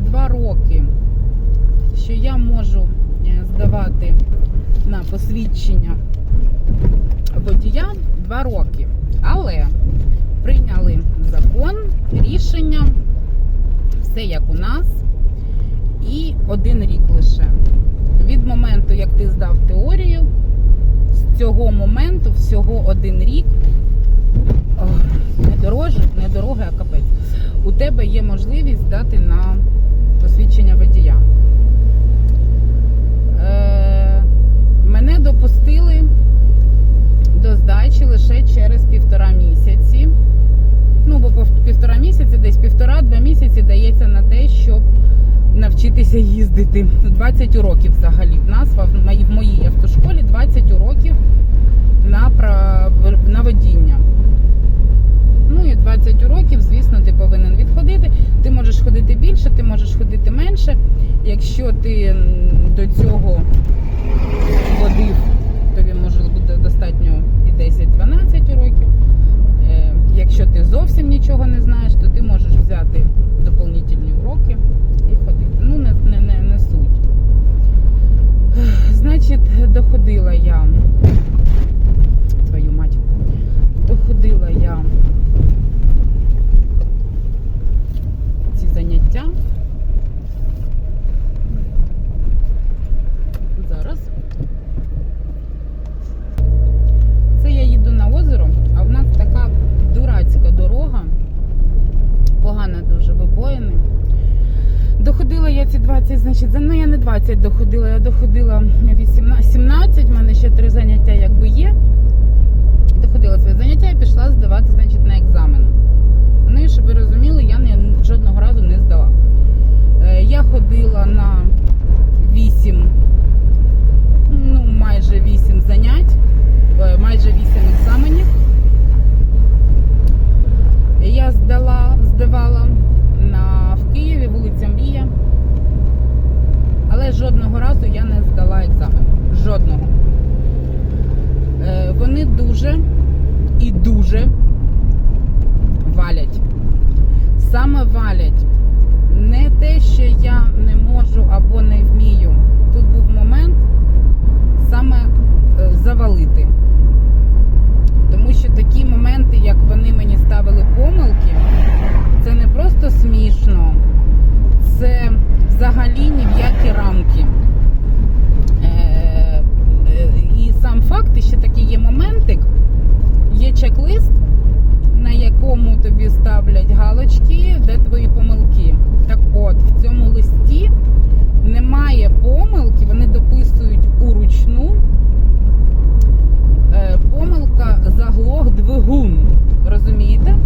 два роки що я можу е, здавати на посвідчення водія два роки. Але прийняли закон, рішення, все як у нас, і один рік лише. Від моменту, як ти здав теорію, з цього моменту всього один рік. Не дороже, не дорога, а капець. У тебе є можливість здати на посвідчення водія. Е, мене допустили до здачі лише через півтора місяці. Ну, бо півтора місяці, десь півтора-два місяці дається на те, щоб навчитися їздити. 20 уроків взагалі. В нас в моїй, автошколі 20 уроків на, на водіння. Ну і 20 уроків, звісно, ти повинен відходити. Ти можеш ходити більше, ти можеш ходити менше. Якщо ти до цього водив, тобі може бути достатньо і 10-12 уроків. Е, Якщо ти зовсім нічого не знаєш, то ти можеш взяти доповнительні уроки і ходити. Ну, не, не, не, не суть. Значить, доходила я. Твою мать. Доходила я ці заняття. Зараз. Це я їду на озеро, а в нас така дурацька дорога. Погана дуже вибоїни. Доходила я ці 20, значить, ну я не 20 доходила, я доходила 18, 17, в мене ще три заняття якби є. Доходила своє заняття і пішла здавати, значить, на екзамен. Ну і щоб ви розуміли, я не, жодного разу не здала. Е, Я ходила на 8, ну майже 8 занять, е, майже 8 екзаменів. Я здала, здавала на, в Києві, вулиця Мрія. Але жодного разу я не здала екзамен. Жодного. Е, Вони дуже і дуже валять. Саме валять. Не те, що я не можу або не вмію. Тут був момент саме е, завалити. Тому що такі моменти, як вони мені ставили помилки, це не просто смішно, це взагалі ні в які рамки. Е, е, І сам факт, і ще такий є є чек-лист, на якому тобі ставлять галочки, де твої помилки. Так от, в цьому листі немає помилки, вони дописують уручну. Е, Помилка заглох двигун. Розумієте?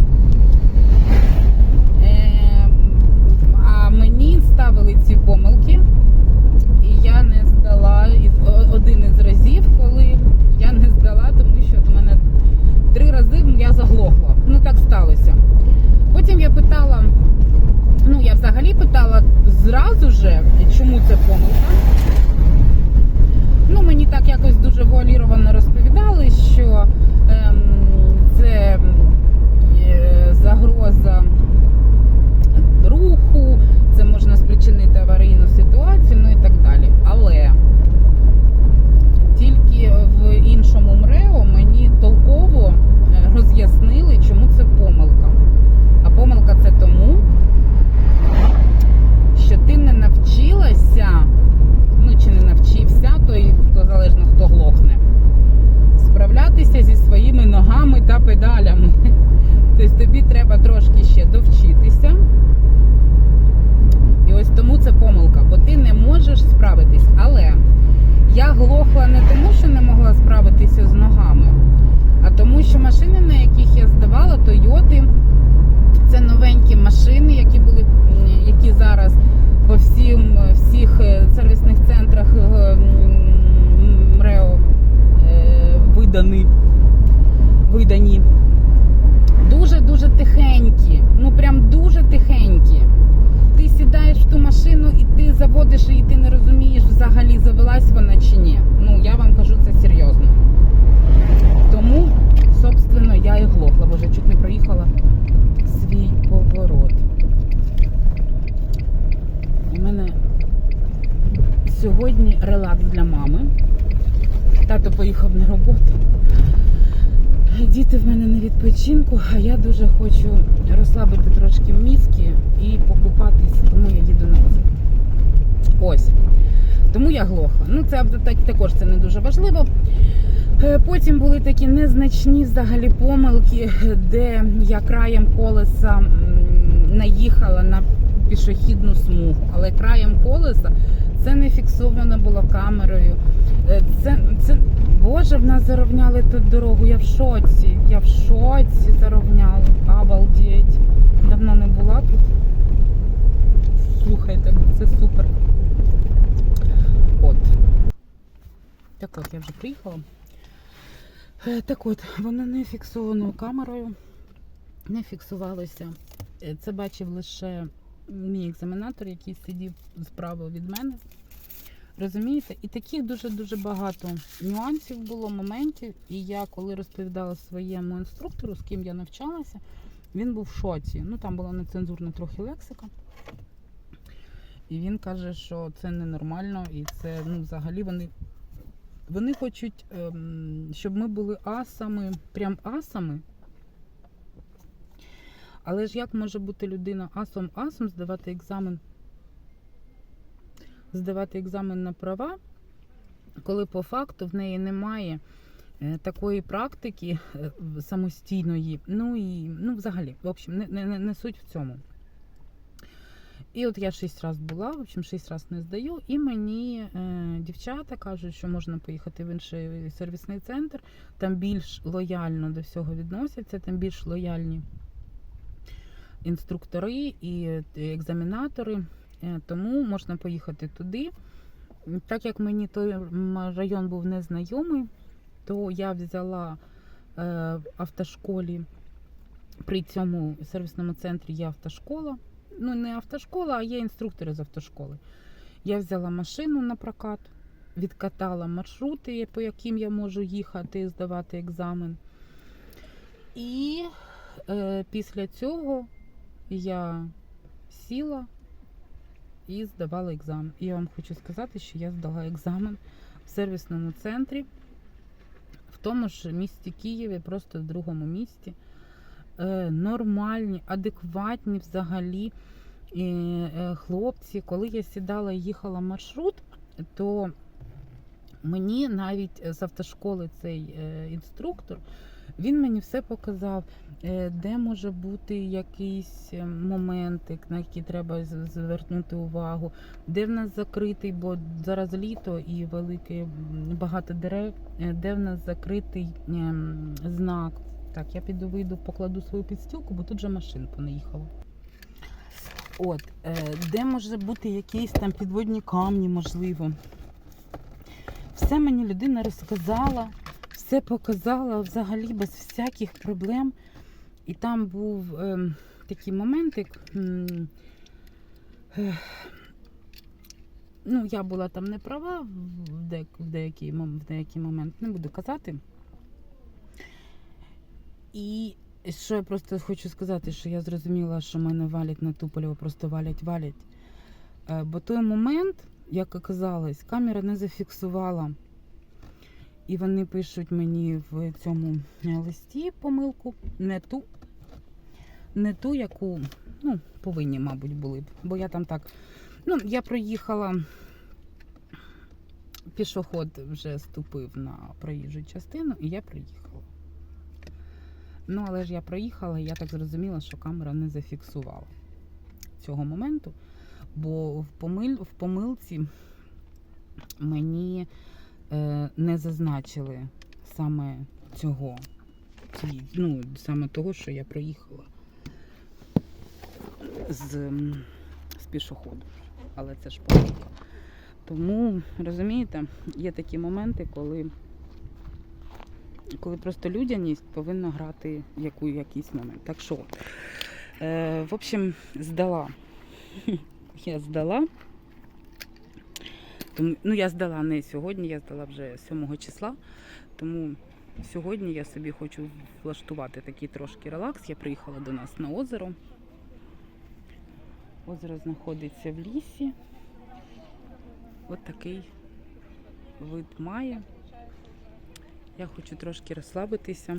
Підсохла не тому, що не могла справитися з ногами, а тому, що машини, на яких я здавала, Тойоти, це новенькі машини, які були, які зараз по всім всіх е, сервісних центрах е, МРЕО е, видані. видані. Дуже-дуже тихенькі, ну прям дуже тихенькі. Ти сідаєш в ту машину і ти заводиш, і ти не розумієш, взагалі завелась вона чи ні. Релакс для мами. Тато поїхав на роботу. Діти в мене на відпочинку, а я дуже хочу розслабити трошки мізки і покупатись, тому я їду на озеро. Ось. Тому я глохла. Ну, це так, також це не дуже важливо. Е, Потім були такі незначні взагалі помилки, де я краєм колеса наїхала на пішохідну смугу. Але краєм колеса це не фіксовано було камерою. Е, Це, це Боже, в нас зарівняли тут дорогу. Я в шоці. Я в шоці зарівняли. Обалдеть. Давно не була тут. Слухайте, це супер. От. Так от, я вже приїхала. Е, Так от, воно не фіксовано камерою, не фіксувалося. Е, Це бачив лише мій екзаменатор, який сидів справа від мене. Розумієте? І таких дуже-дуже багато нюансів було, моментів. І я, коли розповідала своєму інструктору, з ким я навчалася, він був в шоці. Ну, там була нецензурна трохи лексика. І він каже, що це ненормально, і це ну, взагалі вони, вони хочуть, ем, щоб ми були асами, прям асами. Але ж як може бути людина асом-асом здавати екзамен? Здавати екзамен на права, коли по факту в неї немає е, такої практики е, самостійної. Ну і ну, взагалі, в общем, не, не, не- суть в цьому. І от я шість разів була, в общем, шість разів не здаю, і мені е, дівчата кажуть, що можна поїхати в інший сервісний центр, там більш лояльно до всього відносяться, там більш лояльні інструктори і е, екзаменатори. Е, Тому можна поїхати туди. Так як мені той район був незнайомий, то я взяла е, в автошколі. При цьому сервісному центрі є автошкола. Ну, не автошкола, а є інструктори з автошколи. Я взяла машину на прокат, відкатала маршрути, по яким я можу їхати здавати екзамен. І е, після цього я сіла і здавала екзамен. І я вам хочу сказати, що я здала екзамен в сервісному центрі, в тому ж місті Києві, просто в другому місті. Е, нормальні, адекватні взагалі е, е, хлопці. Коли я сідала і їхала маршрут, то мені навіть з автошколи цей інструктор, він мені все показав, е, де може бути якийсь е, моментик, на який треба звернути увагу, де в нас закритий, бо зараз літо і велике багато дерев, е, де в нас закритий ем, знак. Так, я піду вийду, покладу свою підстілку, бо тут же машин понаїхало. От, де може бути якісь там підводні камні, можливо. Все мені людина розказала, все показала взагалі без всяких проблем. І там був ем, такий моментик. ех, Ну, я була там не права в, де, в, деякий, в деякий момент, не буду казати. І що я просто хочу сказати, що я зрозуміла, що мене валять на Туполєво, просто валять, валять. Е, Бо той момент, як оказалось, камера не зафіксувала. І вони пишуть мені в цьому е, листі помилку, не ту, не ту, яку ну, повинні, мабуть, були б. Бо я там так. Ну, я проїхала. Пішоход вже ступив на проїжджу частину, і я приїхала. Ну, але ж я проїхала, і я так зрозуміла, що камера не зафіксувала цього моменту, бо в, помиль, в помилці мені не зазначили саме цього. Ну, саме того, що я проїхала з, з пішоходу. Але це ж помилка. Тому, розумієте, є такі моменти, коли, коли просто людяність повинна грати яку, якийсь момент. Так що, е, в общем, здала. Я здала. Тому, ну, я здала не сьогодні, я здала вже 7 числа. Тому сьогодні я собі хочу влаштувати такий трошки релакс. Я приїхала до нас на озеро. Озеро знаходиться в лісі. От такий вид має. Я хочу трошки розслабитися.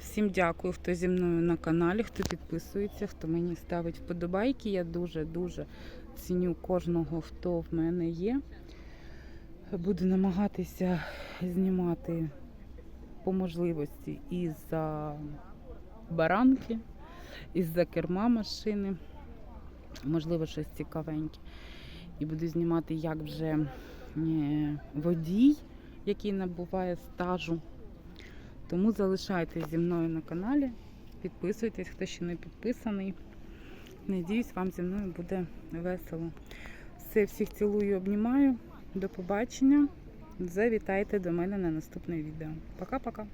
Всім дякую, хто зі мною на каналі, хто підписується, хто мені ставить вподобайки. Я дуже-дуже ціню кожного, хто в мене є. Буду намагатися знімати по можливості і за баранки, і за керма машини. Можливо, щось цікавеньке. І буду знімати, як вже е, водій, який набуває стажу. Тому залишайтесь зі мною на каналі, підписуйтесь, хто ще не підписаний. Надіюсь, вам зі мною буде весело. Все, всіх цілую, обнімаю. До побачення. Завітайте до мене на наступне відео. Пока-пока.